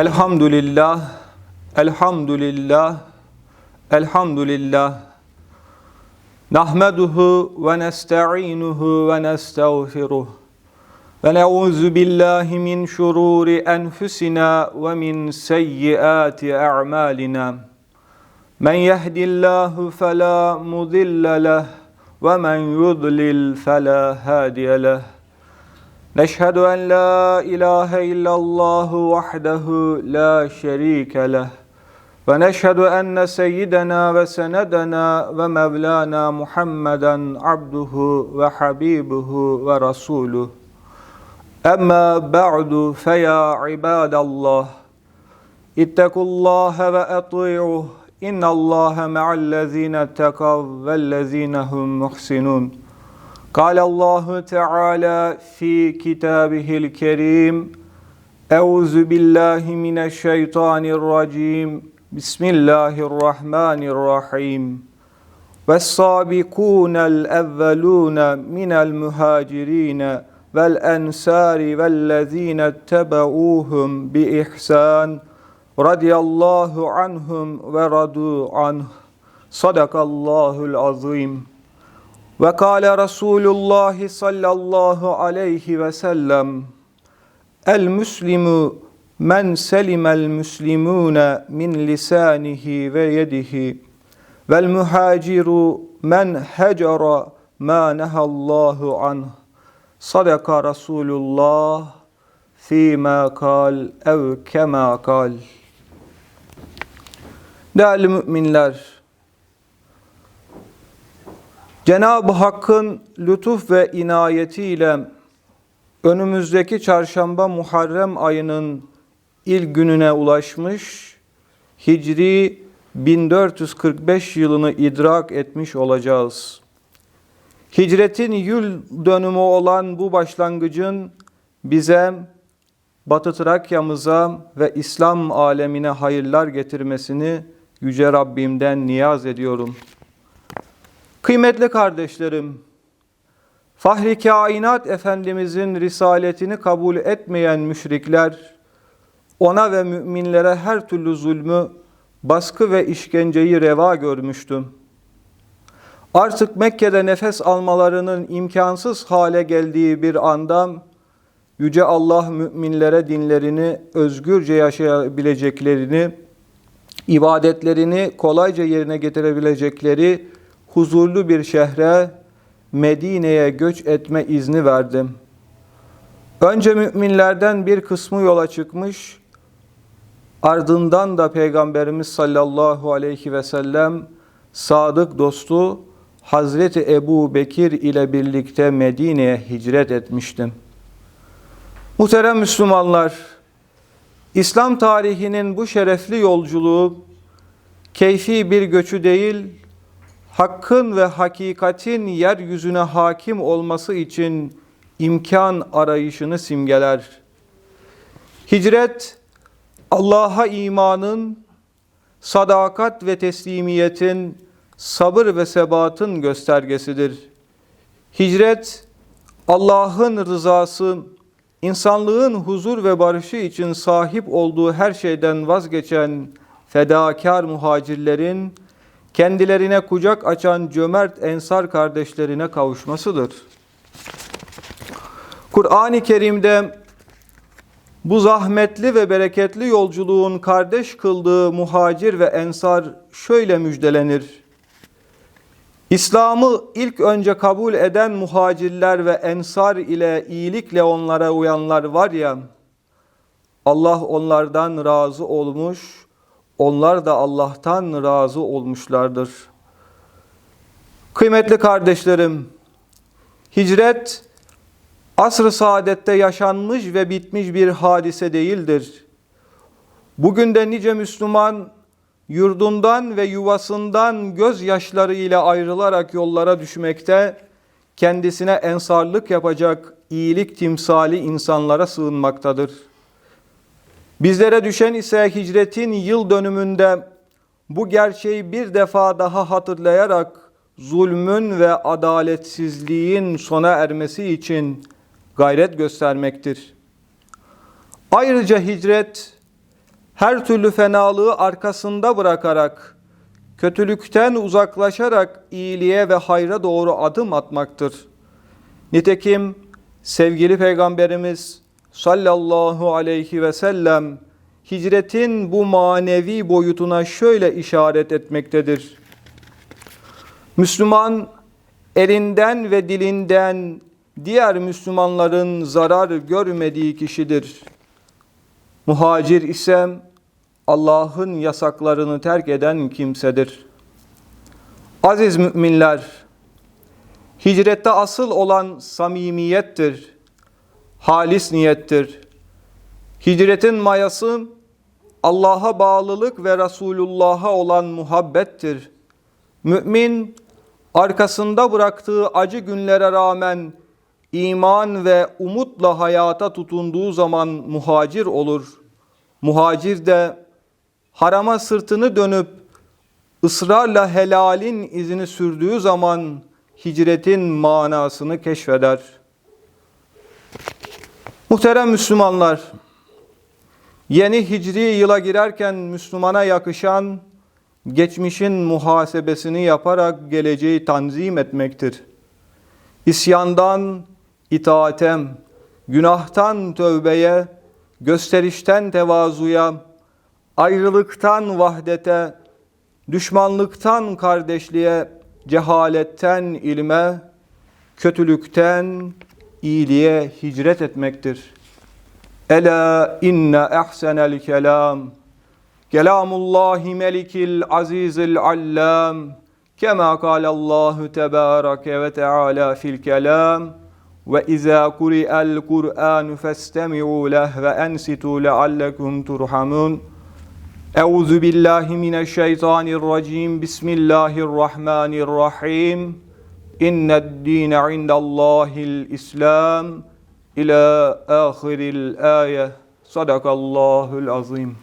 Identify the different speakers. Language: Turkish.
Speaker 1: Elhamdülillah, elhamdülillah, elhamdülillah. Nahmeduhu ve nesta'inuhu ve nestağfiruh. Ve ne'udzu billahi min şururi enfusina ve min seyyiati a'malina. Men yehdillahu fela mudille leh ve men yudlil fela hadiye leh. نشهد أن لا إله إلا الله وحده لا شريك له ونشهد أن سيدنا وسندنا ومولانا محمدا عبده وحبيبه ورسوله أما بعد فيا عباد الله اتقوا الله وأطيعوه إن الله مع الذين اتقوا والذين هم محسنون قال الله تعالى في كتابه الكريم أعوذ بالله من الشيطان الرجيم بسم الله الرحمن الرحيم والسابقون الأولون من المهاجرين والأنصار والذين اتبعوهم بإحسان رضي الله عنهم ورضوا عنه صدق الله العظيم ve kâle Resulullah sallallahu aleyhi ve sellem El müslimu men selimel müslimune min lisanihi ve yedihi vel muhaciru men hecera ma nehallahu anh sadaka Resulullah fîmâ kal ev kemâ kal Değerli müminler, Cenab-ı Hakk'ın lütuf ve inayetiyle önümüzdeki çarşamba Muharrem ayının ilk gününe ulaşmış, Hicri 1445 yılını idrak etmiş olacağız. Hicretin yıl dönümü olan bu başlangıcın bize, Batı Trakya'mıza ve İslam alemine hayırlar getirmesini Yüce Rabbimden niyaz ediyorum.'' Kıymetli kardeşlerim, Fahri Kainat Efendimizin risaletini kabul etmeyen müşrikler, ona ve müminlere her türlü zulmü, baskı ve işkenceyi reva görmüştüm. Artık Mekke'de nefes almalarının imkansız hale geldiği bir anda, Yüce Allah müminlere dinlerini özgürce yaşayabileceklerini, ibadetlerini kolayca yerine getirebilecekleri, huzurlu bir şehre Medine'ye göç etme izni verdim. Önce müminlerden bir kısmı yola çıkmış, ardından da Peygamberimiz sallallahu aleyhi ve sellem sadık dostu Hazreti Ebu Bekir ile birlikte Medine'ye hicret etmiştim. Muhterem Müslümanlar, İslam tarihinin bu şerefli yolculuğu keyfi bir göçü değil, hakkın ve hakikatin yeryüzüne hakim olması için imkan arayışını simgeler. Hicret, Allah'a imanın, sadakat ve teslimiyetin, sabır ve sebatın göstergesidir. Hicret, Allah'ın rızası, insanlığın huzur ve barışı için sahip olduğu her şeyden vazgeçen fedakar muhacirlerin, kendilerine kucak açan cömert ensar kardeşlerine kavuşmasıdır. Kur'an-ı Kerim'de bu zahmetli ve bereketli yolculuğun kardeş kıldığı muhacir ve ensar şöyle müjdelenir. İslam'ı ilk önce kabul eden muhacirler ve ensar ile iyilikle onlara uyanlar var ya, Allah onlardan razı olmuş onlar da Allah'tan razı olmuşlardır. Kıymetli kardeşlerim, hicret asr-ı saadette yaşanmış ve bitmiş bir hadise değildir. Bugün de nice Müslüman yurdundan ve yuvasından gözyaşları ile ayrılarak yollara düşmekte, kendisine ensarlık yapacak iyilik timsali insanlara sığınmaktadır. Bizlere düşen ise hicretin yıl dönümünde bu gerçeği bir defa daha hatırlayarak zulmün ve adaletsizliğin sona ermesi için gayret göstermektir. Ayrıca hicret her türlü fenalığı arkasında bırakarak, kötülükten uzaklaşarak iyiliğe ve hayra doğru adım atmaktır. Nitekim sevgili Peygamberimiz sallallahu aleyhi ve sellem hicretin bu manevi boyutuna şöyle işaret etmektedir. Müslüman elinden ve dilinden diğer Müslümanların zarar görmediği kişidir. Muhacir ise Allah'ın yasaklarını terk eden kimsedir. Aziz müminler, hicrette asıl olan samimiyettir, halis niyettir. Hicretin mayası Allah'a bağlılık ve Resulullah'a olan muhabbettir. Mümin arkasında bıraktığı acı günlere rağmen iman ve umutla hayata tutunduğu zaman muhacir olur. Muhacir de harama sırtını dönüp ısrarla helalin izini sürdüğü zaman hicretin manasını keşfeder. Muhterem Müslümanlar, yeni hicri yıla girerken Müslümana yakışan geçmişin muhasebesini yaparak geleceği tanzim etmektir. İsyandan itaate, günahtan tövbeye, gösterişten tevazuya, ayrılıktan vahdete, düşmanlıktan kardeşliğe, cehaletten ilme, kötülükten iyiliğe hicret etmektir. Ela inne ahsenel kelam. Kelamullahi melikil azizil allam. Kema kalallahu tebareke ve teala fil kelam. Ve izâ kuri'el Kur'an festemi'û leh ve ensitu leallekum turhamun. Euzu billahi mineşşeytanirracim Bismillahirrahmanirrahim İnned dîne indallâhil İslam ila ahiril ayet Sadakallahul azim